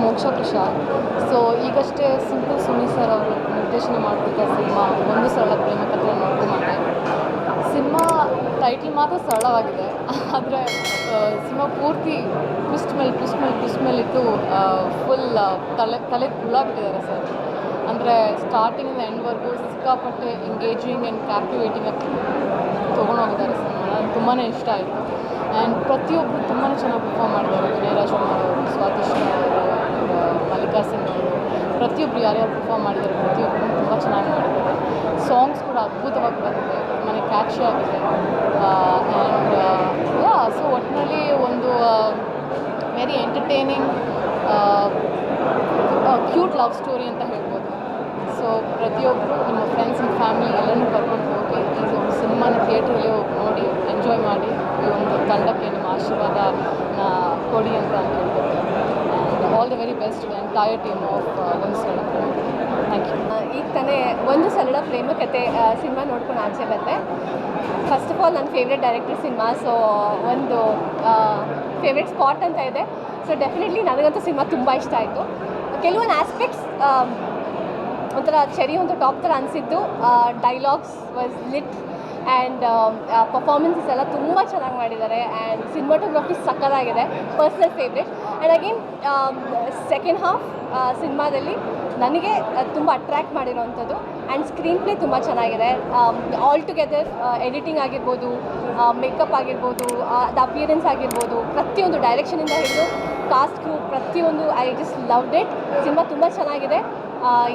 ಮೋಕ್ಷ ಪ್ರಸಾದ್ ಸೊ ಈಗಷ್ಟೇ simple Suni sir ಅವರು ನಿರ್ದೇಶನ ಮಾಡಿಬಿಟ್ಟ ಸಿನಿಮಾ. ಒಂದು ಸರಳ ಪ್ರೇಮ ಕಥೆ ನೋಡ್ಕೊಂಡೆ ಸಿನಿಮಾ ಟೈಟಲ್ ಮಾತ್ರ ಸರಳವಾಗಿದೆ. ಆದರೆ ಸಿನಿಮಾ ಪೂರ್ತಿ ಟ್ವಿಸ್ಟ್ ಮೇಲೆ ಟ್ವಿಸ್ಟ್ ಮೇಲೆ ಟ್ವಿಸ್ಟ್ ಮೇಲೆ ಇಟ್ಟು ಫುಲ್ ತಲೆ ತಲೆ ಬಿಟ್ಟಿದ್ದಾರೆ ಸರ್. ಅಂದರೆ ಸ್ಟಾರ್ಟಿಂಗಿಂದ ಎಂಡ್ವರೆಗೂ ಸಿಕ್ಕಾಪಟ್ಟೆ ಎಂಗೇಜಿಂಗ್ ಆ್ಯಂಡ್ ಕ್ಯಾಪ್ಟಿವೇಟಿಂಗ್ ತೊಗೊಂಡೋಗಿದ್ದಾರೆ ಸಿನಿಮಾ. ತುಂಬಾ ಇಷ್ಟ ಆಯಿತು. ಆ್ಯಂಡ್ ಪ್ರತಿಯೊಬ್ಬರು ತುಂಬಾ ಚೆನ್ನಾಗಿ ಪರ್ಫಾರ್ಮ್ ಮಾಡಿದ್ದಾರೆ. ಮಲ್ಲಿಕಾ ಸಿಂಗ್ ಅವರು ಪ್ರತಿಯೊಬ್ಬರು ಯಾರ್ಯಾರು ಪರ್ಫಾರ್ಮ್ ಮಾಡಿದ್ದಾರೆ ಪ್ರತಿಯೊಬ್ಬರು ತುಂಬ ಚೆನ್ನಾಗಿ ಮಾಡಿದ್ದಾರೆ. ಸಾಂಗ್ಸ್ ಕೂಡ ಅದ್ಭುತವಾಗಿ ಬಂದಿದೆ. ತುಂಬಾ ಕ್ಯಾಚಿ ಆಗಿದೆ. ಆ್ಯಂಡ್ ಯಾ ಸೊ ಒಟ್ಟಿನಲ್ಲಿ ಒಂದು very entertaining cute love story ಅಂತ ಹೇಳ್ಬೋದು. ಸೊ ಪ್ರತಿಯೊಬ್ಬರು ನಿಮ್ಮ ಫ್ರೆಂಡ್ಸ್ ನಿಮ್ಮ ಫ್ಯಾಮಿಲಿ ಎಲ್ಲರೂ ಕರ್ಕೊಂಡು ಹೋಗಿ ಈ ಒಂದು ಸಿನಿಮಾನ ಥಿಯೇಟ್ರಲ್ಲಿ ಹೋಗಿ ನೋಡಿ ಎಂಜಾಯ್ ಮಾಡಿ ಈ ಒಂದು ತಂಡಕ್ಕೆ ನಿಮ್ಮ ಆಶೀರ್ವಾದ ಕೊಡಿ ಅಂತ ಹೇಳ್ಬೋದು all the very best entire team of ಒಂದು ಸಲ ಥ್ಯಾಂಕ್ ಯು ಈಗ ತಾನೇ ಒಂದು ಸರಳ ಪ್ರೇಮ ಕತೆ ಸಿನಿಮಾ ನೋಡ್ಕೊಂಡು ಆಚೆ ಬಂದೆ. ಫಸ್ಟ್ ಆಫ್ ಆಲ್ ನನ್ನ ಫೇವ್ರೆಟ್ ಡೈರೆಕ್ಟರ್ ಸಿನಿಮಾ ಸೊ ಒಂದು ಫೇವ್ರೆಟ್ ಸ್ಪಾಟ್ ಅಂತ ಇದೆ. ಸೊ ಡೆಫಿನೆಟ್ಲಿ ನನಗಂತೂ ಸಿನಿಮಾ ತುಂಬ ಇಷ್ಟ ಆಯಿತು. ಕೆಲವೊಂದು ಆಸ್ಪೆಕ್ಟ್ಸ್ ಒಂಥರ ಚೆರಿ ಒಂದು ಟಾಪ್ ಥರ ಅನಿಸಿದ್ದು dialogues was lit and performances ಎಲ್ಲ ತುಂಬ ಚೆನ್ನಾಗಿ ಮಾಡಿದ್ದಾರೆ. ಆ್ಯಂಡ್ ಸಿನಿಮಾಟೋಗ್ರಫಿ ಸಕ್ಕತ್ತಾಗಿದೆ. Personal favourite and again second half ಸಿನಿಮಾದಲ್ಲಿ ನನಗೆ ತುಂಬ ಅಟ್ರ್ಯಾಕ್ಟ್ ಮಾಡಿರೋವಂಥದ್ದು. ಆ್ಯಂಡ್ ಸ್ಕ್ರೀನ್ ಪ್ಲೇ ತುಂಬ ಚೆನ್ನಾಗಿದೆ. ಆಲ್ ಟುಗೆದರ್ ಎಡಿಟಿಂಗ್ ಆಗಿರ್ಬೋದು ಮೇಕಪ್ ಆಗಿರ್ಬೋದು ದ ಅಪಿಯರೆನ್ಸ್ ಆಗಿರ್ಬೋದು, ಪ್ರತಿಯೊಂದು ಡೈರೆಕ್ಷನಿಂದ ಹಿಡಿದು ಕಾಸ್ಟ್ ಕ್ರೂ ಪ್ರತಿಯೊಂದು I just love that cinema ತುಂಬ ಚೆನ್ನಾಗಿದೆ.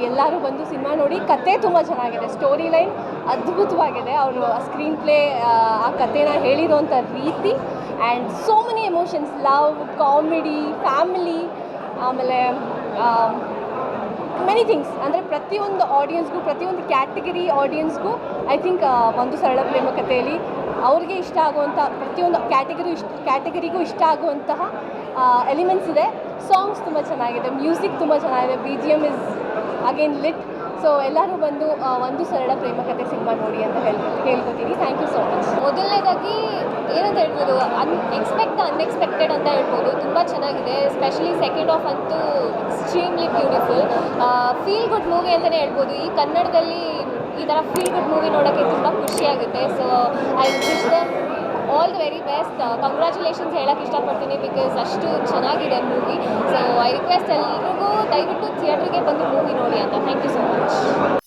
ಎಲ್ಲರೂ ಬಂದು ಸಿನಿಮಾ ನೋಡಿ ಕತೆ ತುಂಬ ಚೆನ್ನಾಗಿದೆ ಸ್ಟೋರಿ ಲೈನ್ ಅದ್ಭುತವಾಗಿದೆ. ಅವರು ಸ್ಕ್ರೀನ್ ಪ್ಲೇ ಆ ಕಥೆನ ಹೇಳಿರೋಂಥ ರೀತಿ and so many emotions love comedy family ಆಮೇಲೆ ಮೆನಿ ಥಿಂಗ್ಸ್ ಅಂದರೆ ಪ್ರತಿಯೊಂದು ಆಡಿಯನ್ಸ್ಗೂ ಪ್ರತಿಯೊಂದು ಕ್ಯಾಟಗರಿ ಆಡಿಯನ್ಸ್ಗೂ ಐ ಥಿಂಕ್ ಒಂದು ಸರಳ ಪ್ರೇಮ ಕಥೆಯಲ್ಲಿ ಅವ್ರಿಗೆ ಇಷ್ಟ ಆಗುವಂಥ, ಪ್ರತಿಯೊಂದು ಕ್ಯಾಟಗರಿ ಇಷ್ಟ ಕ್ಯಾಟಗರಿಗೂ ಇಷ್ಟ ಆಗುವಂತಹ ಎಲಿಮೆಂಟ್ಸ್ ಇದೆ. ಸಾಂಗ್ಸ್ ತುಂಬ ಚೆನ್ನಾಗಿದೆ ಮ್ಯೂಸಿಕ್ ತುಂಬ ಚೆನ್ನಾಗಿದೆ. B G M is again lit so ಎಲ್ಲರೂ ಬಂದು ಒಂದು ಸರಳ ಪ್ರೇಮ ಕಥೆ ಸಿನಿಮಾ ನೋಡಿ ಅಂತ ಹೇಳ್ಬೋದು ಹೇಳ್ಕೊತೀನಿ ಥ್ಯಾಂಕ್ ಯು ಸೊ ಮಚ್ ಮೊದಲನೇದಾಗಿ ಏನಂತ ಹೇಳ್ಬೋದು ಅನ್ ಎಕ್ಸ್ಪೆಕ್ಟ್ ಅನ್ಎಕ್ಸ್ಪೆಕ್ಟೆಡ್ ಅಂತ ಹೇಳ್ಬೋದು, ತುಂಬ ಚೆನ್ನಾಗಿದೆ. ಸ್ಪೆಷಲಿ ಸೆಕೆಂಡ್ ಆಫ್ ಅಂತೂ extremely beautiful feel good movie ಅಂತಲೇ ಹೇಳ್ಬೋದು. ಈ ಕನ್ನಡದಲ್ಲಿ ಈ ಥರ ಫೀಲ್ ಗುಡ್ ಮೂವಿ ನೋಡೋಕ್ಕೆ ತುಂಬ ಖುಷಿಯಾಗುತ್ತೆ so I wish them all the very best congratulations ಹೇಳಕ್ಕೆ ಇಷ್ಟಪಡ್ತೀನಿ ಬಿಕಾಸ್ ಅಷ್ಟು ಚೆನ್ನಾಗಿದೆ ಮೂವಿ ಸೊ ಐ ರಿಕ್ವೆಸ್ಟ್ ಎಲ್ಲರಿಗೂ ದಯವಿಟ್ಟು ಥಿಯೇಟ್ರಿಗೆ ಬಂದು ಮೂವಿ ನೋಡಿ ಅಂತ. Thank you so much